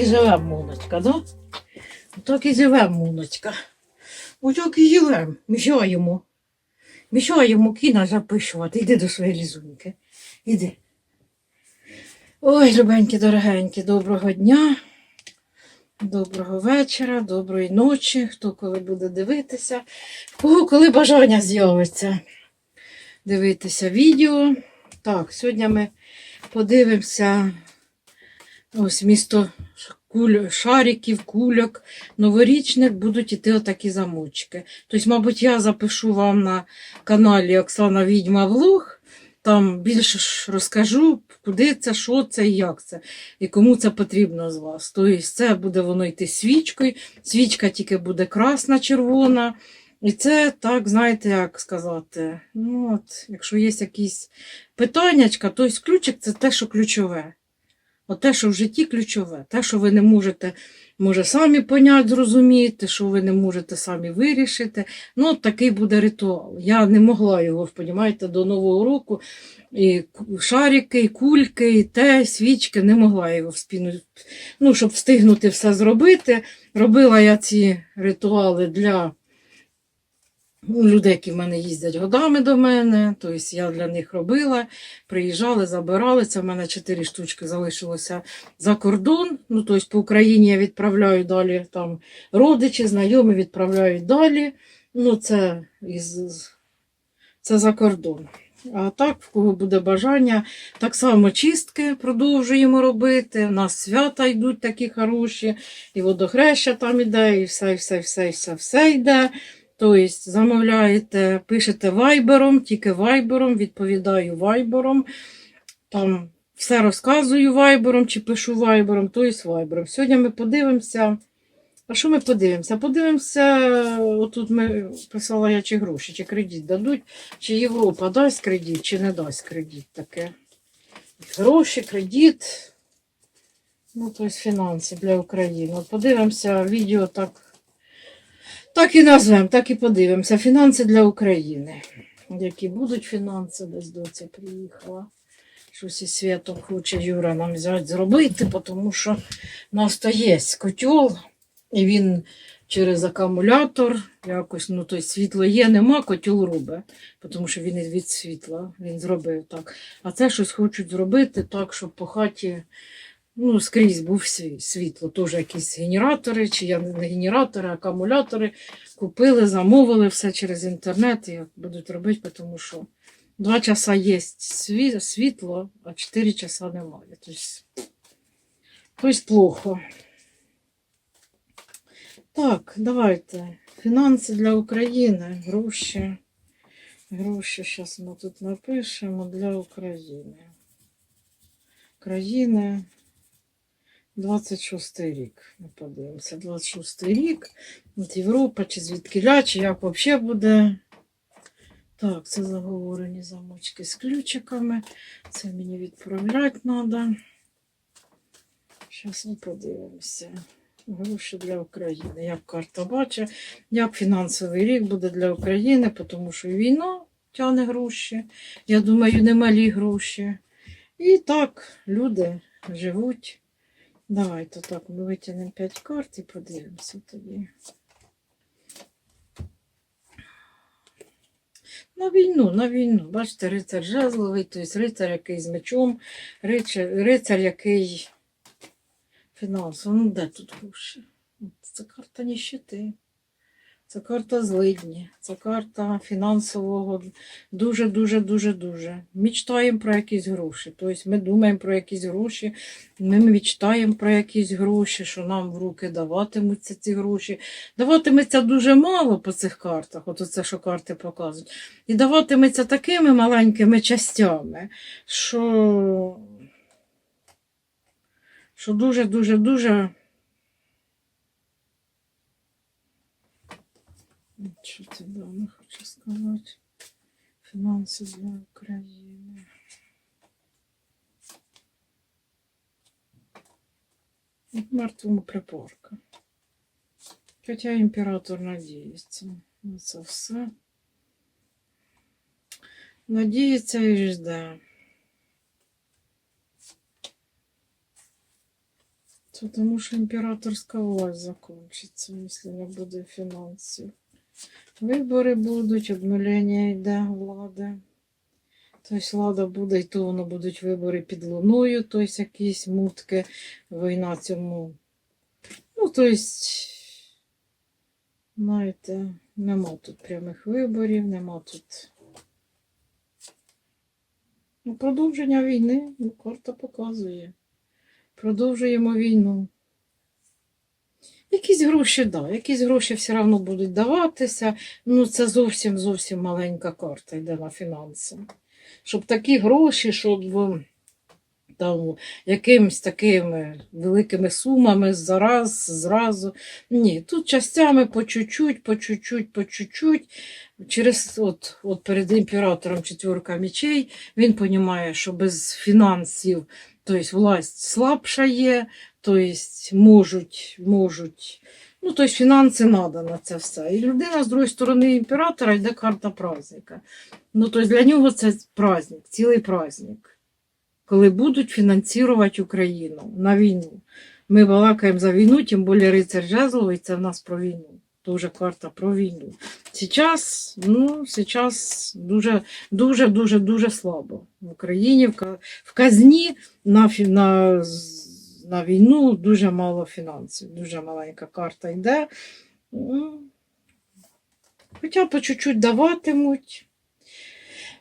І живе муночка, да? Отак і живе муночка. Отак і живем. Мішаємо. Мішаємо кіна запишувати. Іди до своєї лізуньки. Іди. Ой, любенькі, дорогенькі, доброго дня. Доброго вечора, доброї ночі, хто коли буде дивитися, кого коли бажання з'явиться дивитися відео. Так, сьогодні ми подивимося ось місто куль, шариків, кульок, новорічних будуть іти отакі замочки. Тобто, мабуть, я запишу вам на каналі Оксана Відьма Влог. Там більше розкажу, куди це, що це і як це, і кому це потрібно з вас. Тобто це буде воно йти свічкою. Свічка тільки буде красна, червона. І це так, знаєте, як сказати. Ну, от, якщо є якісь питаннячка, то ключик це те, що ключове. От те, що в житті ключове, те, що ви не можете, може, самі поняти, зрозуміти, що ви не можете самі вирішити. Ну, от такий буде ритуал. Я не могла його, понімаєте, до Нового року. І шарики, і кульки, і те, свічки, не могла його в спіну, ну, щоб встигнути все зробити. Робила я ці ритуали для ну, людей, які в мене їздять годами до мене. Тобто я для них робила, приїжджали, забирали. Це в мене чотири штучки залишилося за кордон. Ну, тобто по Україні я відправляю далі там родичі, знайомі відправляють далі. Ну, це із це за кордон. А так, в кого буде бажання, так само чистки продовжуємо робити. У нас свята йдуть такі хороші, і водохреща там іде, і все, і все, і все, і все, все йде. Тобто замовляєте, пишете вайбером, тільки вайбером, відповідаю вайбером. Там все розказую вайбером чи пишу вайбером, тобто вайбером. Сьогодні ми подивимося. А що ми подивимося? Подивимося, отут ми писала я, чи гроші, чи кредит дадуть, чи Європа дасть кредит, чи не дасть кредит таке. Гроші, кредит, ну, тобто фінанси для України. Подивимося відео так. Так і назвемо, так і подивимося. Фінанси для України. Які будуть фінанси, десь доця приїхала. Щось із світом хоче Юра нам взяти зробити, тому що у нас то є котел, і він через акумулятор якось, ну то світло є, нема, котел робить, тому що він від світла, він зробив так. А це щось хочуть зробити так, щоб по хаті ну, скрізь був світло. Теж якісь генератори, чи я не генератори, акумулятори. Купили, замовили все через інтернет і будуть робити, тому що два часа є світло, а чотири часа немає. Тобто, тобто плохо. Так, давайте. Фінанси для України, гроші. Гроші, зараз ми тут напишемо для України. країни. 26 рік. Ми подивимося. 26 рік. От Європа, чи звідкиля, чи як взагалі буде. Так, це заговорені замочки з ключиками. Це мені відправляти треба. Зараз ми подивимося. Гроші для України. Як карта бачить, як фінансовий рік буде для України, тому що війна тягне гроші. Я думаю, немалі гроші. І так люди живуть. Давайте так, ми витягнемо 5 карт і подивимося тоді. На війну, на війну. Бачите, рицар жезловий, тобто рицар, який з мечом, рицар, який фінансовий. Ну, де тут гроші? Це карта ніщити. Це карта злидні, це карта фінансового дуже-дуже, дуже, дуже. Мечтаємо про якісь гроші. Тобто ми думаємо про якісь гроші, ми мечтаємо про якісь гроші, що нам в руки даватимуться ці гроші. Даватиметься дуже мало по цих картах, от оце, що карти показують. І даватиметься такими маленькими частями, що, що дуже-дуже дуже. Що це даме хочу сказати? Фінанси для України. От Мертвому припорка. Хоча імператор надіється на це все. Надіється і жде. Тому що імператорська власть закінчиться, якщо не буде фінансів. Вибори будуть, обнулення йде влади. Тобто влада буде, і то воно будуть вибори під луною, тобто якісь мутки, війна цьому. Ну, тобто, знаєте, нема тут прямих виборів, нема тут. Ну, продовження війни, ну, карта показує. Продовжуємо війну. Якісь гроші, да, якісь гроші все одно будуть даватися. Ну, це зовсім зовсім маленька карта йде на фінанси. Щоб такі гроші, щоб е, там якимись такими великими сумами зараз, зразу. Ні, тут частями по чуть-чуть, по чуть-чуть, по чуть-чуть. Через от, от перед імператором четверка мечей він розуміє, що без фінансів, тобто власть слабша є, тобто можуть, можуть. Ну, тобто фінанси треба на це все. І людина з другої сторони імператора йде карта праздника. Ну, тобто для нього це праздник, цілий праздник, коли будуть фінансувати Україну на війну. Ми балакаємо за війну, тим більше рицар Жезловий, це в нас про війну. Дуже карта про війну. Сейчас, ну, сейчас дуже, дуже, дуже, дуже слабо. В Україні в, казні на, на, на війну дуже мало фінансів. Дуже маленька карта йде. Ну, Хоча по чуть-чуть даватимуть.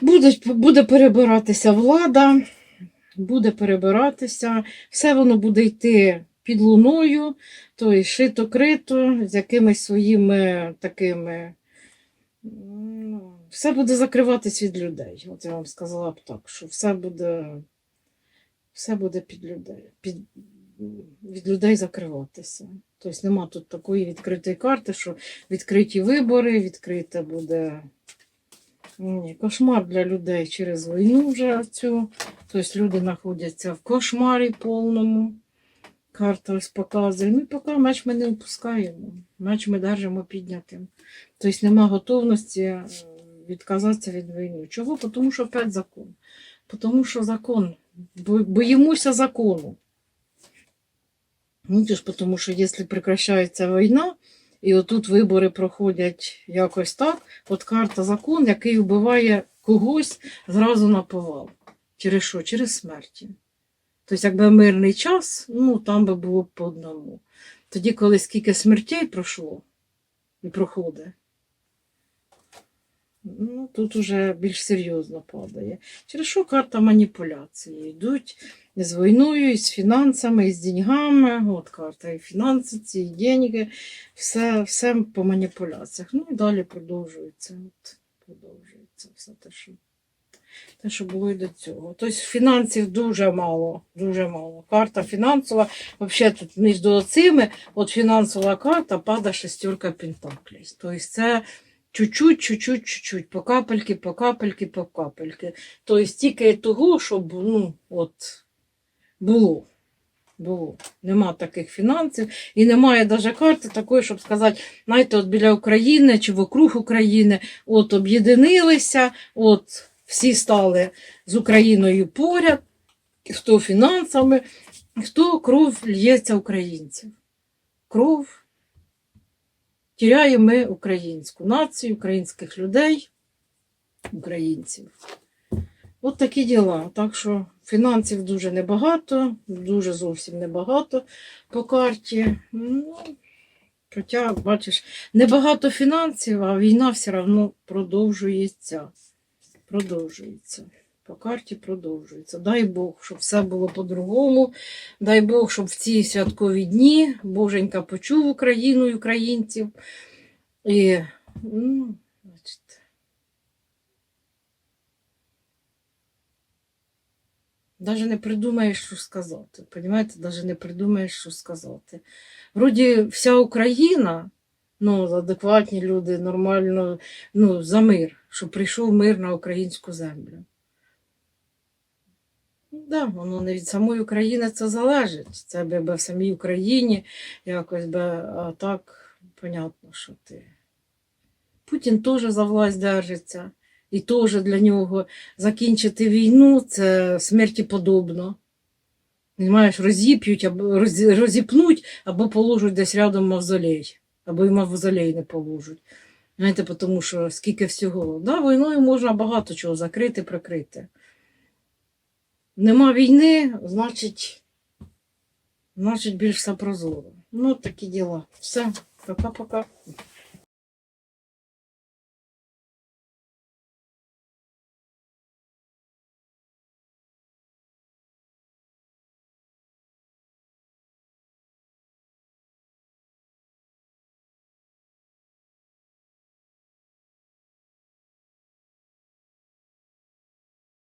Буде, буде перебиратися влада, буде перебиратися, все воно буде йти під луною, то й шито-крито, з якимись своїми такими. ну, Все буде закриватись від людей. От я вам сказала б так, що все буде, все буде під людей, під, від людей закриватися. Тобто нема тут такої відкритої карти, що відкриті вибори, відкрите буде. Ні, кошмар для людей через війну вже цю. Тобто люди знаходяться в кошмарі повному. Карта показує. Ну поки меч ми не випускаємо. Меч ми держимо піднятим. Тобто нема готовності е, відказатися від війни. Чого? Тому що опять закон. Тому що закон. Боїмося закону. Ну, тому що якщо прекращається війна, і отут вибори проходять якось так, от карта закон, який вбиває когось зразу на повал. Через що? Через смерті. Тобто, якби мирний час, ну там би було б по одному. Тоді, коли скільки смертей пройшло і проходить, ну, тут уже більш серйозно падає. Через що карта маніпуляції? Йдуть з війною, і з фінансами, і з деньгами. От карта і фінанси, ці і деньги, все, все по маніпуляціях. Ну і далі продовжується. От, продовжується все те, що, те, що було і до цього. Тобто фінансів дуже мало, дуже мало. Карта фінансова, взагалі тут між цими, от фінансова карта падає шестерка пентаклей. Тобто це чуть-чуть, чуть-чуть, чуть-чуть, по капельки, по капельки, по капельки. Тобто тільки того, щоб ну, от, було. Було. Нема таких фінансів. І немає навіть карти такої, щоб сказати, знаєте, от біля України чи вокруг України, от об'єдинилися, от всі стали з Україною поряд, хто фінансами, хто кров лється українців. Кров тіряємо ми українську націю, українських людей, українців. От такі діла. Так що фінансів дуже небагато, дуже зовсім небагато по карті. Ну, хоча, бачиш, небагато фінансів, а війна все одно продовжується. Продовжується. По карті продовжується. Дай Бог, щоб все було по-другому. Дай Бог, щоб в ці святкові дні Боженька почув Україну і українців. І, ну, бачите. Даже не придумаєш, що сказати. Понимаєте, даже не придумаєш, що сказати. Вроді вся Україна, ну, адекватні люди, нормально, ну, за мир, щоб прийшов мир на українську землю. Ну, Да, воно не від самої України це залежить. Це би в самій Україні якось би, а так, понятно, що ти. Путін теж за власть держиться. І теж для нього закінчити війну це смерті подобно. Знаєш, розіп'ють, або розіпнуть, або положать десь рядом мавзолей, або і мавзолей не положать. Знаєте, тому що скільки всього. Да, війною можна багато чого закрити, прикрити. Нема війни, значить, значить більш все прозоро. Ну, такі діла. Все, пока-пока.